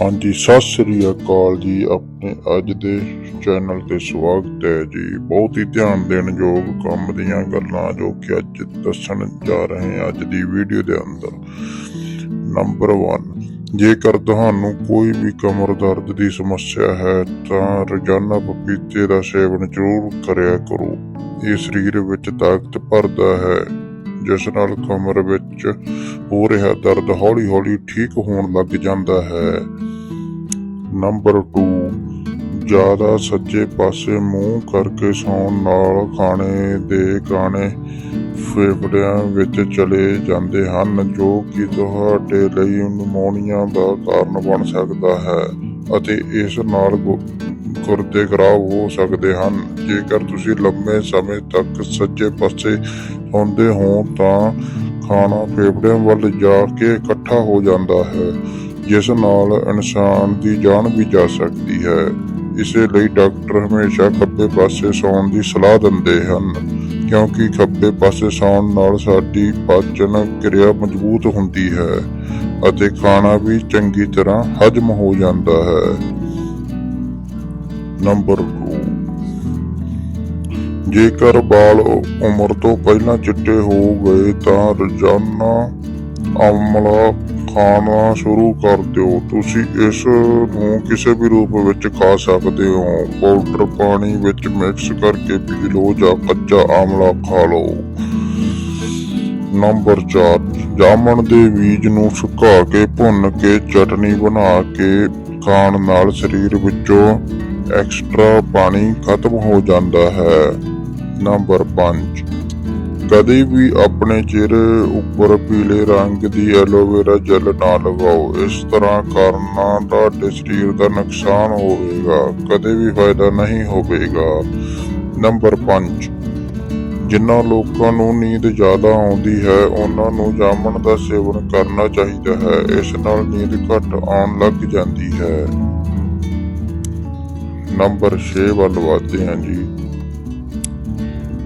ਹਾਂਜੀ, ਸਤਿ ਸ੍ਰੀ ਅਕਾਲ ਜੀ, ਆਪਣੇ ਅੱਜ ਦੇ ਚੈਨਲ ਤੇ ਸਵਾਗਤ ਹੈ ਜੀ। ਬਹੁਤ ਹੀ ਧਿਆਨ ਦੇਣ ਯੋਗ ਕੰਮ ਦੀਆਂ ਗੱਲਾਂ ਜੋ ਕਿ ਅੱਜ ਦੱਸਣ ਜਾ ਰਹੇ ਹਾਂ ਅੱਜ ਦੀ ਵੀਡੀਓ ਦੇ ਅੰਦਰ। ਨੰਬਰ 1 ਜੇਕਰ ਤੁਹਾਨੂੰ ਕੋਈ ਵੀ ਕਮਰ ਦਰਦ ਦੀ ਸਮੱਸਿਆ ਹੈ, ਤਾਂ ਰੋਜ਼ਾਨਾ ਪਪੀਤੇ ਦਾ ਸੇਵਨ ਜ਼ਰੂਰ ਕਰਿਆ ਕਰੋ। ਇਹ ਸਰੀਰ ਵਿੱਚ ਤਾਕਤ ਭਰਦਾ ਹੈ। ਜਿਸ ਨਾਲ ਕਮਰ ਵਿੱਚ ਹੋ ਰਿਹਾ ਦਰਦ ਹੌਲੀ-ਹੌਲੀ ਠੀਕ ਹੋਣ ਲੱਗ ਜਾਂਦਾ ਹੈ। ਨੰਬਰ 2 ਜ਼ਿਆਦਾ ਸੱਜੇ ਪਾਸੇ ਮੂੰਹ ਕਰਕੇ ਸੌਣ ਨਾਲ ਖਾਣੇ ਦੇ ਗਾਣੇ ਫੇਫੜਿਆਂ ਵਿੱਚ ਚਲੇ ਜਾਂਦੇ ਹਨ, ਜੋ ਕਿ ਤੁਹਾਡੇ ਲਈ ਨਮੂਨੀਆ ਦਾ ਕਾਰਨ ਬਣ ਸਕਦਾ ਹੈ ਅਤੇ ਇਸ ਨਾਲ ਗੁਰਦੇ ਖਰਾਬ ਹੋ ਸਕਦੇ ਹਨ। ਜੇਕਰ ਤੁਸੀਂ ਲੰਬੇ ਸਮੇਂ ਤੱਕ ਸੱਜੇ ਪਾਸੇ ਸੌਂਦੇ ਹੋ, ਤਾਂ ਖਾਣਾ ਫੇਫੜਿਆਂ ਵੱਲ ਜਾ ਕੇ ਇਕੱਠਾ ਹੋ ਜਾਂਦਾ ਹੈ, ਜਿਸ ਨਾਲ ਇਨਸਾਨ ਦੀ ਜਾਨ ਵੀ ਜਾ ਸਕਦੀ ਹੈ। ਇਸੇ ਲਈ ਡਾਕਟਰ ਹਮੇਸ਼ਾ ਖੱਬੇ ਪਾਸੇ ਸੌਣ ਦੀ ਸਲਾਹ ਦਿੰਦੇ ਹਨ, ਕਿਉਂਕਿ ਖੱਬੇ ਪਾਸੇ ਸੌਣ ਨਾਲ ਸਾਡੀ ਪਾਚਨ ਕਿਰਿਆ ਮਜ਼ਬੂਤ ਹੁੰਦੀ ਹੈ ਅਤੇ ਖਾਣਾ ਵੀ ਚੰਗੀ ਤਰ੍ਹਾਂ ਹਜਮ ਹੋ ਜਾਂਦਾ ਹੈ। ਨੰਬਰ 2 ਜੇਕਰ ਵਾਲ ਉਮਰ ਤੋਂ ਪਹਿਲਾਂ ਚਿੱਟੇ ਹੋ ਗਏ ਤਾਂ ਰੋਜ਼ਾਨਾ ਆਮਲਾ ਖਾਣਾ ਸ਼ੁਰੂ ਕਰ ਦਿਓ। ਤੁਸੀਂ ਇਸ ਨੂੰ ਕਿਸੇ ਵੀ ਰੂਪ ਵਿੱਚ ਖਾ ਸਕਦੇ ਹੋ। ਪਾਊਡਰ ਪਾਣੀ ਵਿੱਚ ਮਿਕਸ ਕਰਕੇ ਪੀ ਲਓ ਜਾਂ ਕੱਚਾ ਆਮਲਾ ਖਾ ਲਓ। ਨੰਬਰ 4 ਜਾਮਣ ਦੇ ਬੀਜ ਨੂੰ ਸੁਕਾ ਕੇ ਭੁੰਨ ਕੇ ਚਟਨੀ ਬਣਾ ਕੇ ਖਾਣ ਨਾਲ ਸਰੀਰ ਵਿੱਚੋਂ ਐਕਸਟਰਾ ਪਾਣੀ ਖਤਮ ਹੋ ਜਾਂਦਾ ਹੈ। ਨੰਬਰ 5 ਕਦੇ ਵੀ ਆਪਣੇ ਚਿਹਰੇ ਉੱਪਰ ਪੀਲੇ ਰੰਗ ਦੀ ਐਲੋਵੇਰਾ ਜੈਲ ਨਾ ਲਗਾਓ। ਇਸ ਤਰ੍ਹਾਂ ਕਰਨ ਤੁਹਾਡੇ ਸਰੀਰ ਦਾ ਨੁਕਸਾਨ ਹੋਵੇਗਾ। ਕਦੇ ਵੀ ਫਾਇਦਾ ਨਹੀਂ ਹੋਵੇਗਾ। ਨੰਬਰ 5 ਜਿਨ੍ਹਾਂ ਲੋਕਾਂ ਨੂੰ ਨੀਂਦ ਜ਼ਿਆਦਾ ਆਉਂਦੀ ਹੈ, ਉਹਨਾਂ ਨੂੰ ਜਾਮਣ ਦਾ ਸੇਵਨ ਕਰਨਾ ਚਾਹੀਦਾ ਹੈ। ਇਸ ਨਾਲ ਨੀਂਦ ਘੱਟ ਆਉਣ ਲੱਗ ਜਾਂਦੀ ਹੈ। ਨੰਬਰ 6 ਵੱਲ ਵਧਦੇ ਹਾਂ ਜੀ।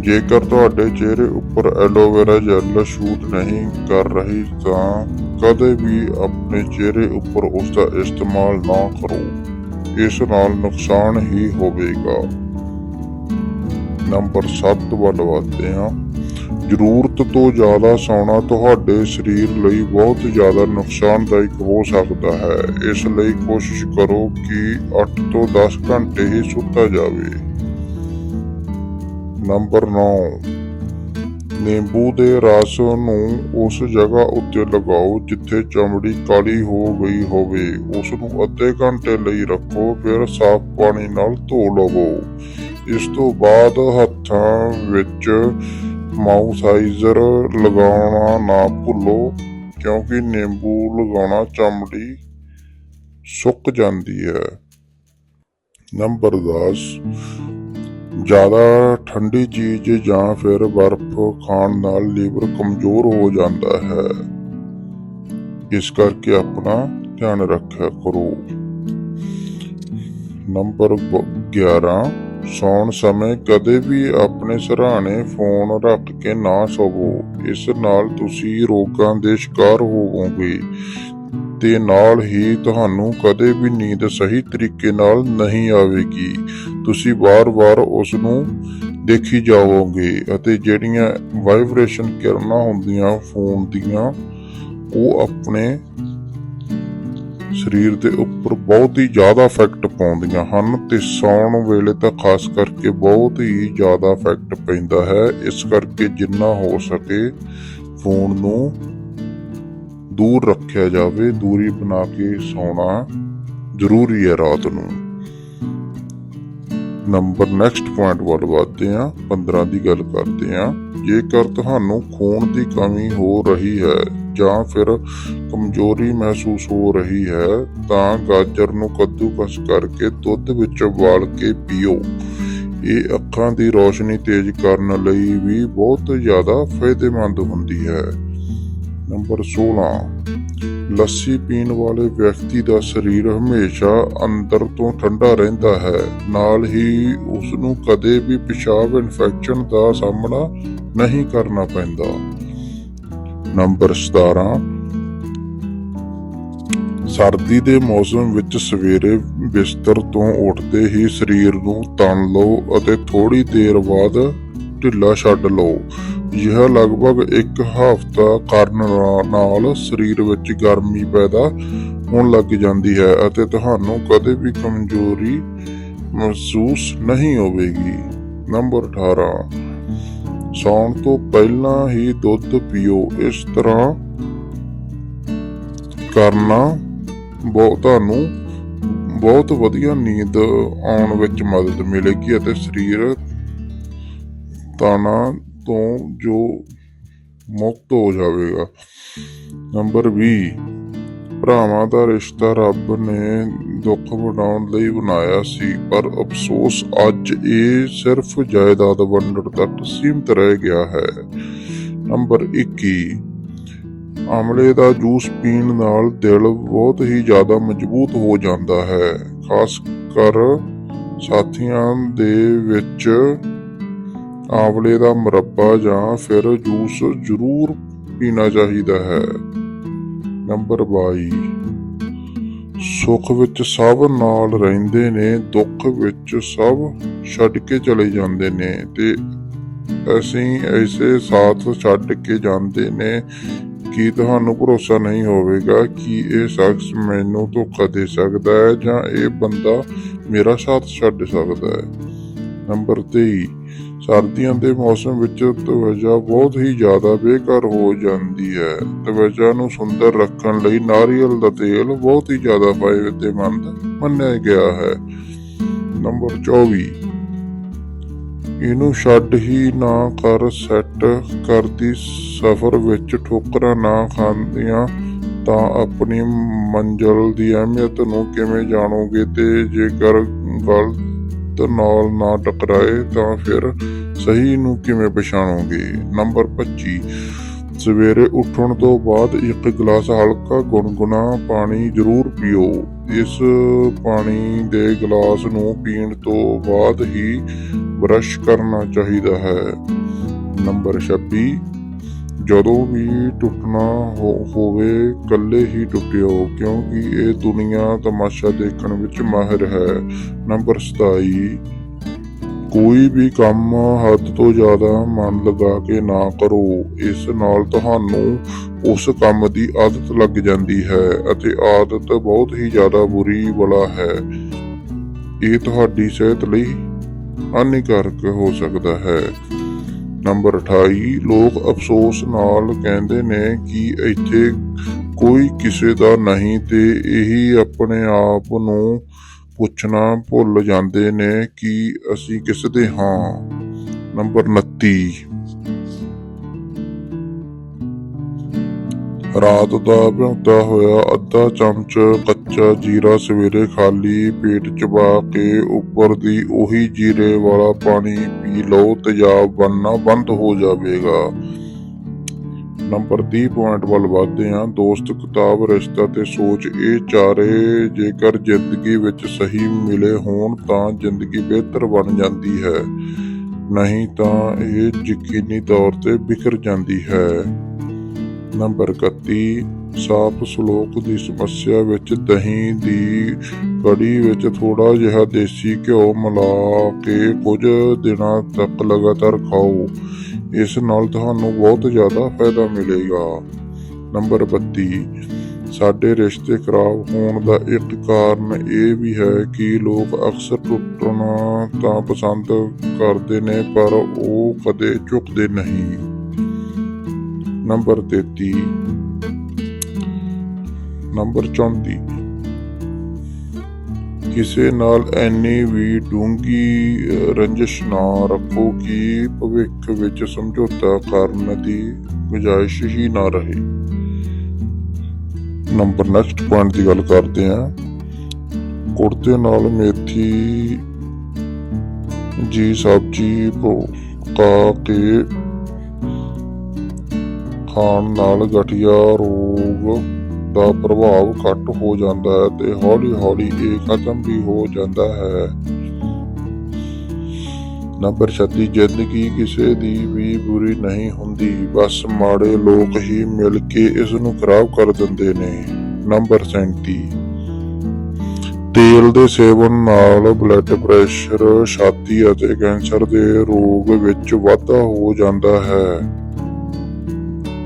ਜੇਕਰ ਤੁਹਾਡੇ ਚਿਹਰੇ ਉੱਪਰ ਐਲੋਵੇਰਾ ਜੈਲ ਸ਼ੂਟ ਨਹੀਂ ਕਰ ਰਹੀ, ਤਾਂ ਕਦੇ ਵੀ ਆਪਣੇ ਚਿਹਰੇ ਉੱਪਰ ਉਸ ਦਾ ਇਸਤੇਮਾਲ ਨਾ ਕਰੋ। ਇਸ ਨਾਲ ਨੁਕਸਾਨ ਹੀ ਹੋਵੇਗਾ। ਨੰਬਰ 7 ਵੱਲ ਵਧਦੇ ਹਾਂ। ਜ਼ਰੂਰਤ ਤੋਂ ਜ਼ਿਆਦਾ ਸੌਣਾ ਤੁਹਾਡੇ ਸਰੀਰ ਲਈ ਬਹੁਤ ਜ਼ਿਆਦਾ ਨੁਕਸਾਨਦਾਇਕ ਹੋ ਸਕਦਾ ਹੈ। ਇਸ ਲਈ ਕੋਸ਼ਿਸ਼ ਕਰੋ ਕਿ 8 ਤੋਂ 10 ਘੰਟੇ ਹੀ ਸੁੱਤਾ ਜਾਵੇ। ਨੰਬਰ 9 ਨਿੰਬੂ ਦੇ ਰਸ ਨੂੰ ਉਸ ਜਗ੍ਹਾ ਉੱਤੇ ਲਗਾਓ ਜਿੱਥੇ ਚਮੜੀ ਕਾਲੀ ਹੋ ਗਈ ਹੋਵੇ। ਉਸ ਨੂੰ ਅੱਧੇ ਘੰਟੇ ਲਈ ਰੱਖੋ, ਫਿਰ ਸਾਫ਼ ਪਾਣੀ ਨਾਲ ਧੋ ਲਵੋ। ਇਸ ਤੋਂ ਬਾਅਦ ਹੱਥਾਂ ਵਿੱਚ ਮਾਊਸਾਈਜ਼ਰ ਲਗਾਉਣਾ ਨਾ ਭੁੱਲੋ, ਕਿਉਂਕਿ ਨਿੰਬੂ ਲਗਾਉਣਾ ਚਮੜੀ ਸੁੱਕ ਜਾਂਦੀ ਹੈ। ਨੰਬਰ 10 ਜ਼ਿਆਦਾ ਠੰਡੀ ਚੀਜ਼ ਜਾਂ ਫਿਰ ਬਰਫ਼ ਖਾਣ ਨਾਲ ਲੀਵਰ ਕਮਜ਼ੋਰ ਹੋ ਜਾਂਦਾ ਹੈ। ਇਸ ਕਰਕੇ ਆਪਣਾ ਧਿਆਨ ਰੱਖਿਆ ਕਰੋ। ਨੰਬਰ 11 ਸੌਣ ਸਮੇਂ ਕਦੇ ਵੀ ਆਪਣੇ ਸਰਾਣੇ ਫੋਨ ਰੱਖ ਕੇ ਨਾ ਸੋਵੋ। ਇਸ ਨਾਲ ਤੁਸੀਂ ਰੋਗਾਂ ਦੇ ਸ਼ਿਕਾਰ ਹੋਵੋਗੇ ਤੇ ਨਾਲ ਹੀ ਤੁਹਾਨੂੰ ਕਦੇ ਵੀ ਨੀਂਦ ਸਹੀ ਤਰੀਕੇ ਨਾਲ ਨਹੀਂ ਆਵੇਗੀ। ਤੁਸੀਂ ਵਾਰ-ਵਾਰ ਉਸ ਨੂੰ ਦੇਖੀ ਜਾਵੋਗੇ ਅਤੇ ਜਿਹੜੀਆਂ ਵਾਈਬ੍ਰੇਸ਼ਨ ਕਿਰਨਾਂ ਹੁੰਦੀਆਂ ਫੋਨ ਦੀਆਂ, ਉਹ ਆਪਣੇ ਸਰੀਰ ਦੇ ਉੱਪਰ ਬਹੁਤ ਹੀ ਜ਼ਿਆਦਾ ਇਫੈਕਟ ਪਾਉਂਦੀਆਂ ਹਨ ਤੇ ਸੌਣ ਵੇਲੇ ਤਾਂ ਖਾਸ ਕਰਕੇ ਬਹੁਤ ਹੀ ਜ਼ਿਆਦਾ ਇਫੈਕਟ ਪੈਂਦਾ ਹੈ। ਇਸ ਕਰਕੇ ਜਿੰਨਾ ਹੋ ਸਕੇ ਫੋਨ ਨੂੰ ਦੂਰ ਰੱਖਿਆ ਜਾਵੇ, ਦੂਰੀ ਬਣਾ ਕੇ ਸੌਣਾ ਜ਼ਰੂਰੀ ਹੈ ਰਾਤ ਨੂੰ। ਨੰਬਰ ਨੈਕਸਟ ਪੁਆਇੰਟ ਵੱਲ ਵਧਦੇ ਹਾਂ 15 ਦੀ ਗੱਲ ਕਰਦੇ ਹਾਂ। ਜੇਕਰ ਤੁਹਾਨੂੰ ਖੂਨ ਦੀ ਕਮੀ ਹੋ ਰਹੀ ਹੈ ਜਾਂ ਫਿਰ ਕਮਜ਼ੋਰੀ ਮਹਿਸੂਸ ਹੋ ਰਹੀ ਹੈ, ਤਾਂ ਗਾਜਰ ਨੂੰ ਕੱਦੂਕਸ ਕਰਕੇ ਦੁੱਧ ਵਿੱਚ ਉਬਾਲ ਕੇ ਪੀਓ। ਇਹ ਅੱਖਾਂ ਦੀ ਰੋਸ਼ਨੀ ਤੇਜ਼ ਕਰਨ ਲਈ ਵੀ ਬਹੁਤ ਜ਼ਿਆਦਾ ਫਾਇਦੇਮੰਦ ਹੁੰਦੀ ਹੈ। ਨੰਬਰ 16 ਲੱਸੀ ਪੀਣ ਵਾਲੇ ਵਿਅਕਤੀ ਦਾ ਸਰੀਰ ਹਮੇਸ਼ਾ ਅੰਦਰ ਤੋਂ ਠੰਡਾ ਰਹਿੰਦਾ ਹੈ। ਨਾਲ ਹੀ ਉਸ ਨੂੰ ਕਦੇ ਵੀ ਪਿਸ਼ਾਬ ਇਨਫੈਕਸ਼ਨ ਦਾ ਸਾਹਮਣਾ ਨਹੀਂ ਕਰਨਾ ਪੈਂਦਾ। ਨੰਬਰ 17 ਸਰਦੀ ਦੇ ਮੌਸਮ ਵਿੱਚ ਸਵੇਰੇ ਬਿਸਤਰ ਤੋਂ ਉੱਠਦੇ ਹੀ ਸਰੀਰ ਨੂੰ ਤਣ ਲਓ ਅਤੇ ਥੋੜੀ ਦੇਰ ਬਾਅਦ ਢਿੱਲਾ ਛੱਡ ਲਓ। ਇਹ ਲਗਭਗ ਇੱਕ ਹਫ਼ਤਾ ਕਰਨ ਨਾਲ ਸਰੀਰ ਵਿੱਚ ਗਰਮੀ ਪੈਦਾ ਹੋਣ ਲੱਗ ਜਾਂਦੀ ਹੈ ਅਤੇ ਤੁਹਾਨੂੰ ਕਦੇ ਵੀ ਕਮਜ਼ੋਰੀ ਮਹਿਸੂਸ ਨਹੀਂ ਹੋਵੇਗੀ। ਨੰਬਰ 18 ਸੌਣ ਤੋਂ ਪਹਿਲਾਂ ਹੀ ਦੁੱਧ ਪੀਓ। ਇਸ ਤਰ੍ਹਾਂ ਕਰਨਾ ਬਹੁਤ ਤੁਹਾਨੂੰ ਬਹੁਤ ਵਧੀਆ ਨੀਂਦ ਆਉਣ ਵਿੱਚ ਮਦਦ ਮਿਲੇਗੀ ਅਤੇ ਸਰੀਰ ਤਣਾ ਤੋਂ ਜੋ ਮੁਕਤ ਹੋ ਜਾਵੇਗਾ। ਨੰਬਰ 20 ਭਰਾਵਾਂ ਦਾ ਰਿਸ਼ਤਾ ਰੱਬ ਨੇ ਦੁੱਖ ਵੰਡਾਉਣ ਲਈ ਬਣਾਇਆ ਸੀ, ਪਰ ਅਫਸੋਸ ਅੱਜ ਇਹ ਸਿਰਫ ਜਾਇਦਾਦ ਵੰਡਣ ਤੱਕ ਸੀਮਤ ਰਹਿ ਗਿਆ ਹੈ। ਨੰਬਰ 21 ਆਮਲੇ ਦਾ ਜੂਸ ਪੀਣ ਨਾਲ ਦਿਲ ਬਹੁਤ ਹੀ ਜ਼ਿਆਦਾ ਮਜ਼ਬੂਤ ਹੋ ਜਾਂਦਾ ਹੈ, ਖਾਸ ਕਰ ਸਾਥੀਆਂ ਦੇ ਵਿੱਚ ਆਵਲੇ ਦਾ ਮੁਰੱਬਾ ਜਾਂ ਫਿਰ ਜੂਸ ਜ਼ਰੂਰ ਪੀਣਾ ਚਾਹੀਦਾ ਹੈ। ਨੰਬਰ 22 ਸੁੱਖ ਵਿੱਚ ਸਭ ਨਾਲ ਰਹਿੰਦੇ ਨੇ, ਦੁੱਖ ਵਿੱਚ ਸਭ ਛੱਡ ਕੇ ਚਲੇ ਜਾਂਦੇ ਨੇ ਤੇ ਅਸੀਂ ਐਸੇ ਸਾਥ ਛੱਡ ਕੇ ਜਾਂਦੇ ਨੇ ਕਿ ਤੁਹਾਨੂੰ ਭਰੋਸਾ ਨਹੀਂ ਹੋਵੇਗਾ ਕਿ ਇਹ ਸ਼ਖਸ ਮੈਨੂੰ ਧੋਖਾ ਦੇ ਸਕਦਾ ਹੈ ਜਾਂ ਇਹ ਬੰਦਾ ਮੇਰਾ ਸਾਥ ਛੱਡ ਸਕਦਾ ਹੈ। ਨੰਬਰ 23 ਸਰਦੀਆਂ ਦੇ ਮੌਸਮ ਵਿੱਚ ਤਵਚਾ ਬਹੁਤ ਹੀ ਜ਼ਿਆਦਾ ਬੇਕਾਰ ਹੋ ਜਾਂਦੀ ਹੈ। ਤਵਚਾ ਨੂੰ ਸੁੰਦਰ ਰੱਖਣ ਲਈ ਨਾਰੀਅਲ ਦਾ ਤੇਲ ਬਹੁਤ ਹੀ ਜ਼ਿਆਦਾ ਫਾਇਦੇਮੰਦ ਮੰਨਿਆ ਗਿਆ ਹੈ। ਨੰਬਰ 24 ਇਹਨੂੰ ਛੱਡ ਹੀ ਨਾ ਕਰ, ਸੈੱਟ ਕਰਦੀ ਸਫ਼ਰ ਵਿੱਚ ਠੋਕਰਾਂ ਨਾ ਖਾਂਦੀਆਂ ਤਾਂ ਆਪਣੀ ਮੰਜ਼ਲ ਦੀ ਅਹਿਮੀਅਤ ਨੂੰ ਕਿਵੇਂ ਜਾਣੋਗੇ? ਤੇ ਜੇਕਰ ਗੱਲ ਗਲਤ ਨਾਲ ਨਾ ਟਕਰਾਏ ਤਾਂ ਫਿਰ ਸਹੀ ਨੂੰ ਕਿਵੇਂ ਪਛਾਣੋਗੇ? ਨੰਬਰ 25 ਸਵੇਰੇ ਉੱਠਣ ਤੋਂ ਬਾਅਦ ਇੱਕ ਗਲਾਸ ਹਲਕਾ ਗੁਨਗੁਨਾ ਪਾਣੀ ਜ਼ਰੂਰ ਪੀਓ। ਇਸ ਪਾਣੀ ਦੇ ਗਲਾਸ ਨੂੰ ਪੀਣ ਤੋਂ ਬਾਅਦ ਹੀ ਬਰਸ਼ ਕਰਨਾ ਚਾਹੀਦਾ ਹੈ। ਨੰਬਰ 26 ਜਦੋਂ ਵੀ ਟੁੱਟਣਾ ਹੋਵੇ ਕੱਲੇ ਹੀ ਟੁੱਟਿਓ, ਕਿਉਂਕਿ ਇਹ ਦੁਨੀਆ ਤਮਾਸ਼ਾ ਦੇਖਣ ਵਿੱਚ ਮਾਹਿਰ ਹੈ। ਨੰਬਰ 27 ਕੋਈ ਵੀ ਕੰਮ ਹੱਦ ਤੋਂ ਜ਼ਿਆਦਾ ਮਨ ਲਗਾ ਕੇ ਨਾ ਕਰੋ। ਇਸ ਨਾਲ ਤੁਹਾਨੂੰ ਉਸ ਕੰਮ ਦੀ ਆਦਤ ਲੱਗ ਜਾਂਦੀ ਹੈ ਅਤੇ ਆਦਤ ਬਹੁਤ ਹੀ ਜ਼ਿਆਦਾ ਬੁਰੀ ਬਲਾ ਹੈ। ਇਹ ਤੁਹਾਡੀ ਸਿਹਤ ਲਈ ਹਾਨੀਕਾਰਕ ਹੋ ਸਕਦਾ ਹੈ। ਨੰਬਰ 28 ਲੋਕ ਅਫਸੋਸ ਨਾਲ ਕਹਿੰਦੇ ਨੇ ਕਿ ਇੱਥੇ ਕੋਈ ਕਿਸੇ ਦਾ ਨਹੀਂ ਤੇ ਇਹੀ ਆਪਣੇ ਆਪ ਨੂੰ ਪੁੱਛਣਾ ਭੁੱਲ ਜਾਂਦੇ ਨੇ ਕਿ ਅਸੀਂ ਕਿਸ ਦੇ ਹਾਂ। ਨੰਬਰ 29 ਰਾਤ ਦਾ ਭਿਉਂਦਾ ਹੋਇਆ ਅੱਧਾ ਚਮਚ ਕੱਚਾ ਜੀਰਾ ਸਵੇਰੇ ਖਾਲੀ ਪੇਟ ਚਬਾ ਕੇ ਉੱਪਰ ਦੀ ਉਹੀ ਜੀਰੇ ਵਾਲਾ ਪਾਣੀ ਪੀ ਲਓ ਤੇਜ਼ਾਬ ਬਣਨਾ ਬੰਦ ਹੋ ਜਾਵੇਗਾ। ਨੰਬਰ 30 ਪੁਆਇੰਟ ਵੱਲ ਵਧਦੇ ਹਾਂ। ਦੋਸਤ, ਕਿਤਾਬ, ਰਿਸ਼ਤਾ ਤੇ ਸੋਚ ਇਹ ਚਾਰੇ ਜੇਕਰ ਜ਼ਿੰਦਗੀ ਵਿੱਚ ਸਹੀ ਮਿਲੇ ਹੋਣ ਤਾਂ ਜ਼ਿੰਦਗੀ ਬਿਹਤਰ ਬਣ ਜਾਂਦੀ ਹੈ। ਨਹੀਂ ਤਾਂ ਇਹ ਯਕੀਨੀ ਤੌਰ ਤੇ ਬਿਖਰ ਜਾਂਦੀ ਹੈ। ਨੰਬਰ 31 ਸਾਫ਼ ਸਲੋਕ ਦੀ ਸਮੱਸਿਆ ਵਿੱਚ ਦਹੀਂ ਦੀ ਕੜੀ ਵਿੱਚ ਥੋੜਾ ਜਿਹਾ ਦੇਸੀ ਘਿਓ ਮਿਲਾ ਕੇ ਕੁਝ ਦਿਨਾਂ ਤੱਕ ਲਗਾਤਾਰ ਖਾਓ। ਇਸ ਨਾਲ ਤੁਹਾਨੂੰ ਬਹੁਤ ਜ਼ਿਆਦਾ ਫਾਇਦਾ ਮਿਲੇਗਾ। ਨੰਬਰ 32 ਸਾਡੇ ਰਿਸ਼ਤੇ ਖਰਾਬ ਹੋਣ ਦਾ ਇੱਕ ਕਾਰਨ ਇਹ ਵੀ ਹੈ ਕਿ ਲੋਕ ਅਕਸਰ ਟੁੱਟਣਾ ਤਾਂ ਪਸੰਦ ਕਰਦੇ ਨੇ, ਪਰ ਉਹ ਕਦੇ ਝੁਕਦੇ ਨਹੀਂ। ਨੰਬਰ 33 ਨੰਬਰ 34 ਕਿਸੇ ਨਾਲ ਐਨੀ ਵੀ ਡੂੰਗੀ ਰੰਜਿਸ਼ ਨਾ ਰੱਖੋ ਕਿ ਭਵਿੱਖ ਵਿੱਚ ਸਮਝੌਤਾ ਕਰਨ ਦੀ ਗੁੰਜਾਇਸ਼ ਹੀ ਨਾ ਰਹੇ। ਨੰਬਰ ਨੈਕਸਟ ਪੁਆਇੰਟ ਦੀ ਗੱਲ ਕਰਦੇ ਹਾਂ ਕੁੜਤੇ ਨਾਲ ਮੇਥੀ ਜੀ ਸਬਜੀ ਪਕਾ ਕੇ ਖਾਣ ਨਾਲ ਗਠੀਆ ਰੋਗ ਦਾ ਪ੍ਰਭਾਵ ਘੱਟ ਹੋ ਜਾਂਦਾ ਹੈ ਤੇ ਹੌਲੀ ਹੌਲੀ ਇਹ ਖਤਮ ਵੀ ਹੋ ਜਾਂਦਾ ਹੈ। ਨੰਬਰ 36 ਜ਼ਿੰਦਗੀ ਕਿਸੇ ਦੀ ਵੀ ਬੁਰੀ ਨਹੀਂ ਹੁੰਦੀ, ਬਸ ਮਾੜੇ ਲੋਕ ਹੀ ਮਿਲ ਕੇ ਇਸ ਨੂੰ ਖਰਾਬ ਕਰ ਦਿੰਦੇ ਨੇ। ਨੰਬਰ 37 ਤੇਲ ਦੇ ਸੇਵਨ ਨਾਲ ਬਲੱਡ ਪ੍ਰੈਸ਼ਰ ਛਾਤੀ ਅਤੇ ਕੈਂਸਰ ਦੇ ਰੋਗ ਵਿੱਚ ਵਾਧਾ ਹੋ ਜਾਂਦਾ ਹੈ।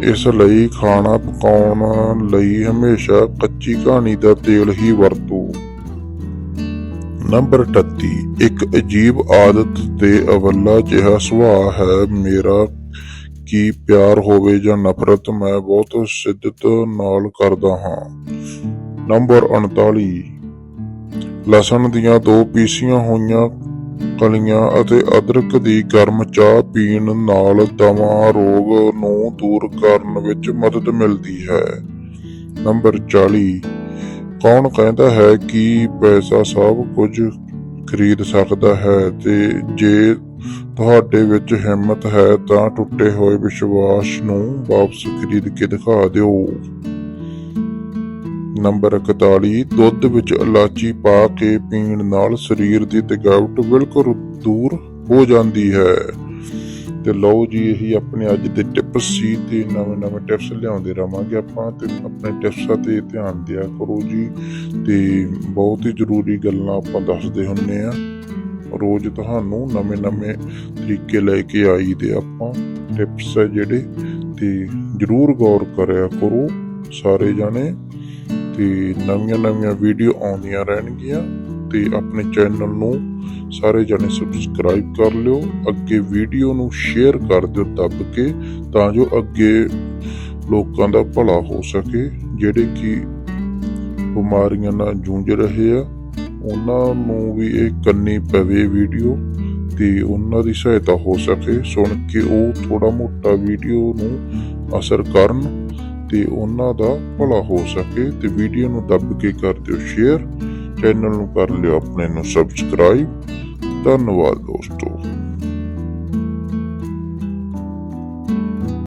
ਇਸ ਲਈ ਖਾਣਾ ਪਕਾਉਣ ਲਈ ਹਮੇਸ਼ਾ ਕੱਚੀ ਘਾਣੀ ਦਾ ਤੇਲ ਹੀ ਵਰਤੋ। ਨੰਬਰ 38 ਇੱਕ ਅਜੀਬ ਆਦਤ ਤੇ ਅਵੱਲਾ ਜਿਹਾ ਸੁਭਾਅ ਹੈ। ਮੇਰਾ ਕੀ ਪਿਆਰ ਹੋਵੇ ਜਾਂ ਨਫ਼ਰਤ, ਮੈਂ ਬਹੁਤ ਸ਼ਿੱਦਤ ਨਾਲ ਕਰਦਾ ਹਾਂ। ਨੰਬਰ 39 ਲਸਣ ਦੀਆਂ ਦੋ ਪੀਸੀਆਂ ਹੋਈਆਂ ਕਲੀਆਂ ਅਤੇ ਅਦਰਕ ਦੀ ਗਰਮ ਚਾਹ ਪੀਣ ਨਾਲ ਦਮਾ ਰੋਗ ਨੂੰ ਦੂਰ ਕਰਨ ਵਿੱਚ ਮਦਦ ਮਿਲਦੀ ਹੈ। ਨੰਬਰ 40 ਕੌਣ ਕਹਿੰਦਾ ਹੈ ਕਿ ਪੈਸਾ ਸਭ ਕੁਝ ਖਰੀਦ ਸਕਦਾ ਹੈ ਤੇ ਜੇ ਤੁਹਾਡੇ ਵਿੱਚ ਹਿੰਮਤ ਹੈ ਤਾਂ ਟੁੱਟੇ ਹੋਏ ਵਿਸ਼ਵਾਸ ਨੂੰ ਵਾਪਸ ਖਰੀਦ ਕੇ ਦਿਖਾ ਦਿਓ। ਨੰਬਰ 41 ਦੁੱਧ ਵਿੱਚ ਇਲਾਚੀ ਪਾ ਕੇ ਪੀਣ ਨਾਲ ਸਰੀਰ ਦੀ ਥਕਾਵਟ ਬਿਲਕੁਲ ਦੂਰ ਹੋ ਜਾਂਦੀ ਹੈ। ਤੇ ਲਓ ਜੀ, ਇਹੀ ਆਪਣੇ ਅੱਜ ਦੇ ਟਿਪਸ ਸੀ ਤੇ ਨਵੇਂ ਨਵੇਂ ਟਿਪਸ ਲਿਆਉਂਦੇ ਰਵਾਂਗੇ ਆਪਾਂ ਤੇ ਆਪਣੇ ਟਿਪਸਾਂ ਤੇ ਧਿਆਨ ਦਿਆ ਕਰੋ ਜੀ। ਤੇ ਬਹੁਤ ਹੀ ਜ਼ਰੂਰੀ ਗੱਲਾਂ ਆਪਾਂ ਦੱਸਦੇ ਹੁੰਨੇ ਆ। ਰੋਜ਼ ਤੁਹਾਨੂੰ ਨਵੇਂ ਨਵੇਂ ਤਰੀਕੇ ਲੈ ਕੇ ਆਈ ਦੇ ਆਪਾਂ ਟਿਪਸ ਹੈ ਜਿਹੜੇ, ਤੇ ਜਰੂਰ ਗੌਰ ਕਰਿਆ ਕਰੋ ਸਾਰੇ ਜਾਣੇ। ਤੇ ਨਵੀਆਂ ਨਵੀਆਂ ਵੀਡੀਓ ਆਉਂਦੀਆਂ ਰਹਿਣਗੀਆਂ ਤੇ ਆਪਣੇ ਚੈਨਲ ਨੂੰ ਸਾਰੇ ਜਣੇ ਸਬਸਕ੍ਰਾਈਬ ਕਰ ਲਿਓ, ਅੱਗੇ ਵੀਡੀਓ ਨੂੰ ਸ਼ੇਅਰ ਕਰ ਦਿਓ ਦੱਬ ਕੇ ਤਾਂ ਜੋ ਅੱਗੇ ਲੋਕਾਂ ਦਾ ਭਲਾ ਹੋ ਸਕੇ, ਜਿਹੜੇ ਕਿ ਬਿਮਾਰੀਆਂ ਨਾਲ ਜੂਝ ਰਹੇ ਆ, ਉਹਨਾਂ ਨੂੰ ਵੀ ਇਹ ਕਰਨੀ ਪਵੇ ਵੀਡੀਓ ਤੇ ਉਹਨਾਂ ਦੀ ਸਹਾਇਤਾ ਹੋ ਸਕੇ, ਸੁਣ ਕੇ ਉਹ ਥੋੜਾ ਮੋਟਾ ਵੀਡੀਓ ਨੂੰ ਅਸਰ ਕਰਨ ਤੇ ਉਹਨਾਂ ਦਾ ਭਲਾ ਹੋ ਸਕੇ ਤੇ ਵੀਡੀਓ ਨੂੰ ਦੱਬ ਕੇ ਕਰ ਦਿਓ ਸ਼ੇਅਰ ਚੈਨਲ ਨੂੰ ਕਰ ਲਿਓ, ਆਪਣੇ ਨੂੰ ਸਬਸਕ੍ਰਾਈਬ ਧੰਨਵਾਦ ਦੋਸਤੋ।